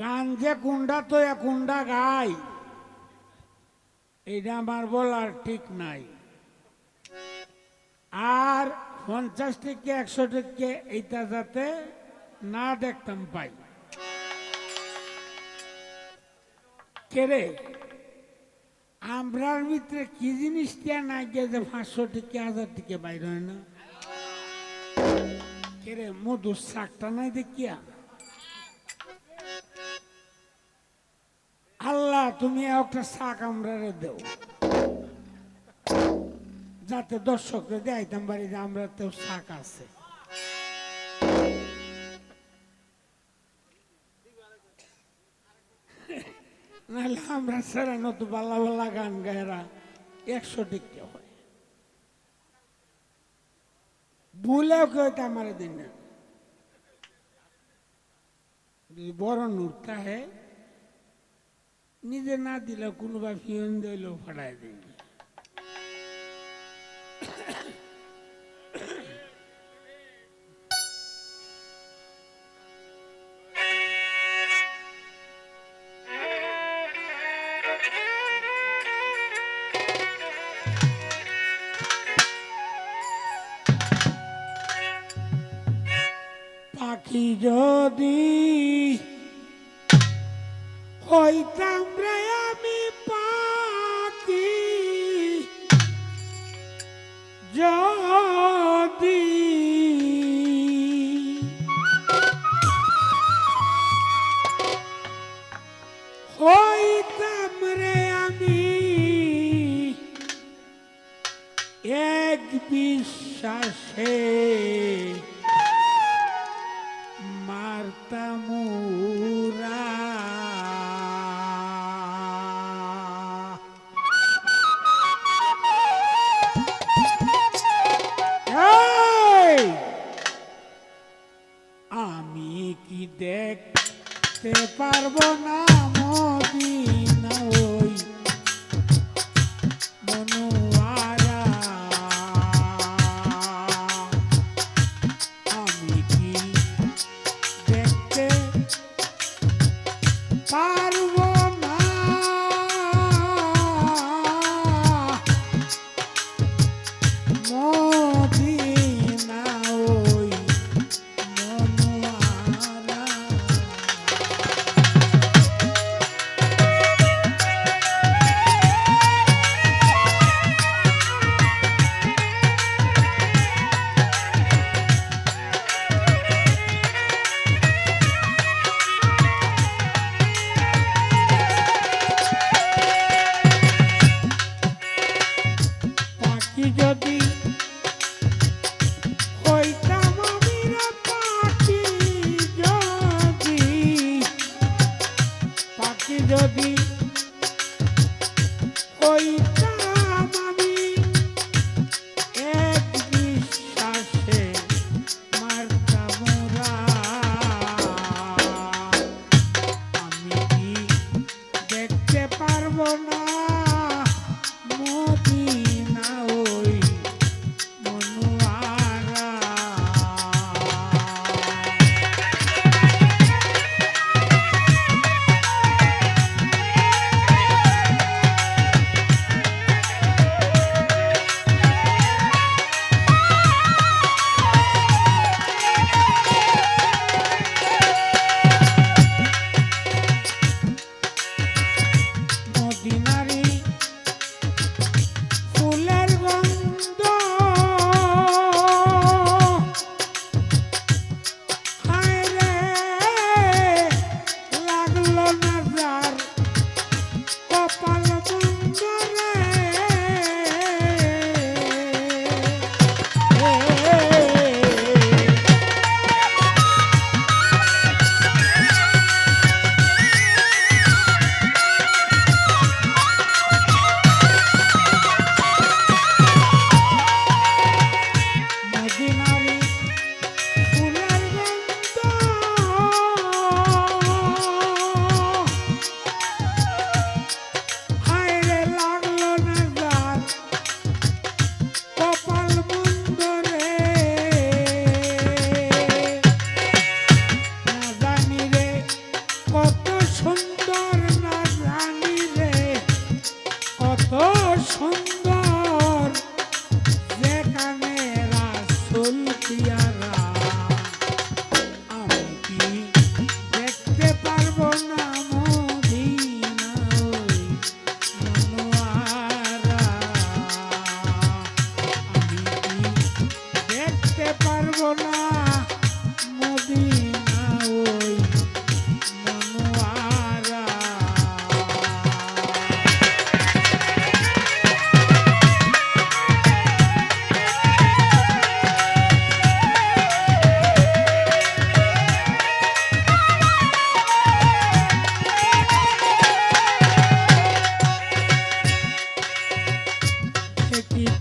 গান যে কুন্ডা তো এ কুন্ডা গাই। এটা আমার বলার ঠিক নাই। আর পঞ্চাশ থেকে একশো থেকে এইটা যাতে না দেখতাম পাই। কেরে আমরার ভিতরে কি জিনিসটা না গিয়ে যে পাঁচশো থেকে হাজার থেকে বাইর হয় না? কেরে মধুর শাকটা নাই দেখিয়া? তুমি একটা শাক আমরারে দেও। যাতে দর্শকরা দেখাইতাম যে আমরা তো শাক আছে। নাহলে আমরা সারা নতুন বাল্লা বাল্লা গান গায়রা একশো টিকে হয়। ভুলেও কেউ তো আমার দিন বড় নূরটা হে নিজে না দিলে কোনো বা ফিয়ন দিলেও ফাটাই দিন। পাখি যদি হইতাম রে আমি পাখি। যদি হইতাম রে আমি এক বিশ্বাসে পারব না keep